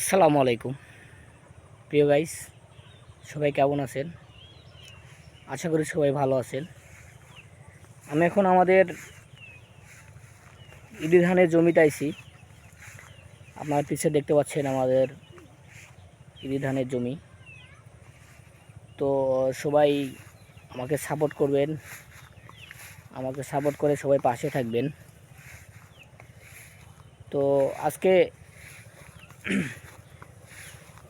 আসসালামু আলাইকুম। প্রিয় গাইস সবাই কেমন আছেন? আশা করি সবাই ভালো আছেন। আমি এখন আমাদের ইদি ধানের জমিতে আইছি। আপনার পিছে দেখতে পাচ্ছেন আমাদের ইদি ধানের জমি। তো সবাই আমাকে সাপোর্ট করবেন। আমাকে সাপোর্ট করে সবাই পাশে থাকবেন। তো আজকে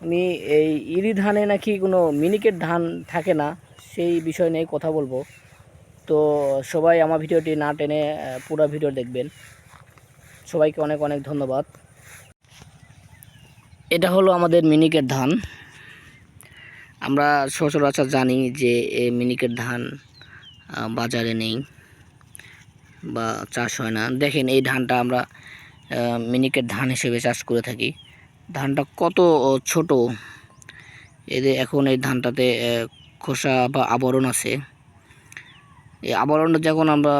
আমি এই ইরি ধানে নাকি কোনো মিনিকেট ধান থাকে না, সেই বিষয় নিয়ে কথা বলব। তো সবাই আমার ভিডিওটি না টেনে পুরো ভিডিও দেখবেন। সবাইকে অনেক অনেক ধন্যবাদ। এটা হলো আমাদের মিনিকেট ধান। আমরা সচরাচর জানি যে এই মিনিকেট ধান বাজারে নেই বা চাষ হয় না। দেখেন এই ধানটা আমরা মিনিকেট ধান হিসেবে চাষ করে থাকি। ধানটা কত ছোট? এদের এখন এই ধানটাতে খোসা বা আবরণ আছে। এই আবরণটা যখন আমরা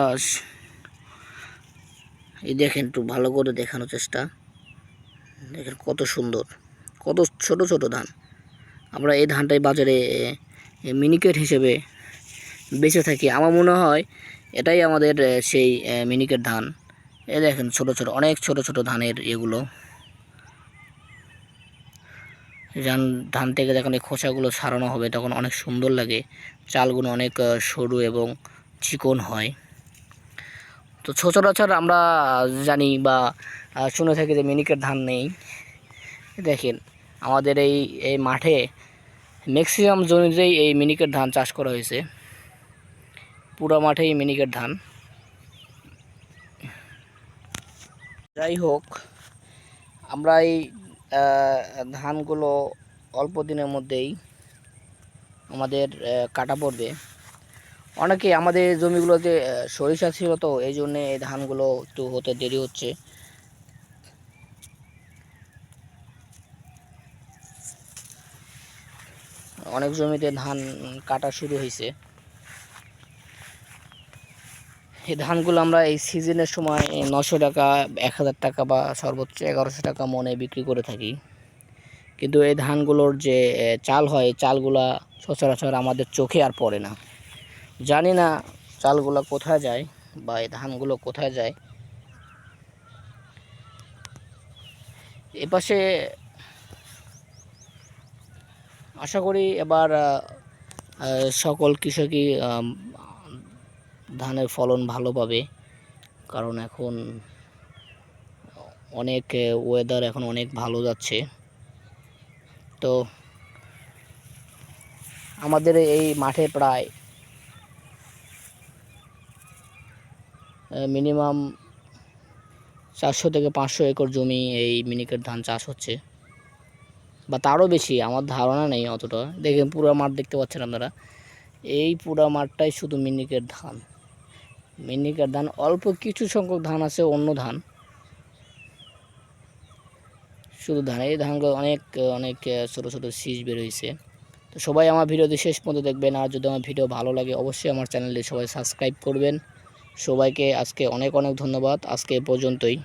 এই দেখেন একটু ভালো করে দেখানোর চেষ্টা। দেখেন কত সুন্দর, কত ছোট ছোট ধান। আমরা এই ধানটাই বাজারে মিনিকেট হিসেবে বেঁচে থাকি। আমার মনে হয় এটাই আমাদের সেই মিনিকেট ধান। এ দেখেন ছোট ছোট, অনেক ছোট ছোট ধানের এগুলো। ধান ধান থেকে যখন এই খোসাগুলো ছাড়ানো হবে, তখন অনেক সুন্দর লাগে। চালগুলো অনেক সরু এবং চিকন হয়। তো সচরাচর আমরা জানি বা শুনে থাকি যে মিনিকেট ধান নেই। দেখেন, আমাদের এই এই মাঠে ম্যাক্সিমাম জমিতেই এই মিনিকেট ধান চাষ করা হয়েছে। পুরো মাঠেই মিনিকেট ধান। যাই হোক, আমরা এই ধানগুলো অল্প দিনের মধ্যেই আমাদের কাটা পড়বে। অনেকে আমাদের জমিগুলোতে সরিষা ছিল তো, এই জন্যে এই ধানগুলো একটু হতে দেরি হচ্ছে। অনেক জমিতে ধান কাটা শুরু হয়েছে এই ধানগুলো আমরা এই সিজনের সময় নশো টাকা, এক হাজার টাকা বা সর্বোচ্চ এগারোশো টাকা মনে বিক্রি করে থাকি। কিন্তু এই ধানগুলোর যে চাল হয় চালগুলা সচরাচর আমাদের চোখে আর পড়ে না। জানি না চালগুলো কোথায় যায় বা এই ধানগুলো কোথায় যায়। এপাশে আশা করি এবার সকল কৃষকই ধানের ফলন ভালো পাবে। কারণ এখন অনেক ওয়েদার এখন অনেক ভালো যাচ্ছে। তো আমাদের এই মাঠে প্রায় মিনিমাম চারশো থেকে পাঁচশো একর জমি এই মিনিকেট ধান চাষ হচ্ছে। বা তারও বেশি, আমার ধারণা নেই অতটা। দেখেন পুরো মাঠ দেখতে পাচ্ছেন আপনারা। এই পুরো মাঠটাই শুধু মিনিকেট ধান। মিনিকেট ধান, অল্প কিছু সংখ্যক ধান আছে, অন্য ধান। শুধু ধান, এই ধানগুলো অনেক অনেক ছোটো ছোটো সিজ বেরোইছে তো সবাই আমার ভিডিওটি শেষ পর্যন্ত দেখবেন, আর যদি আমার ভিডিও ভালো লাগে, অবশ্যই আমার চ্যানেলে সবাই সাবস্ক্রাইব করবেন। সবাইকে আজকে অনেক অনেক ধন্যবাদ, আজকে পর্যন্তই।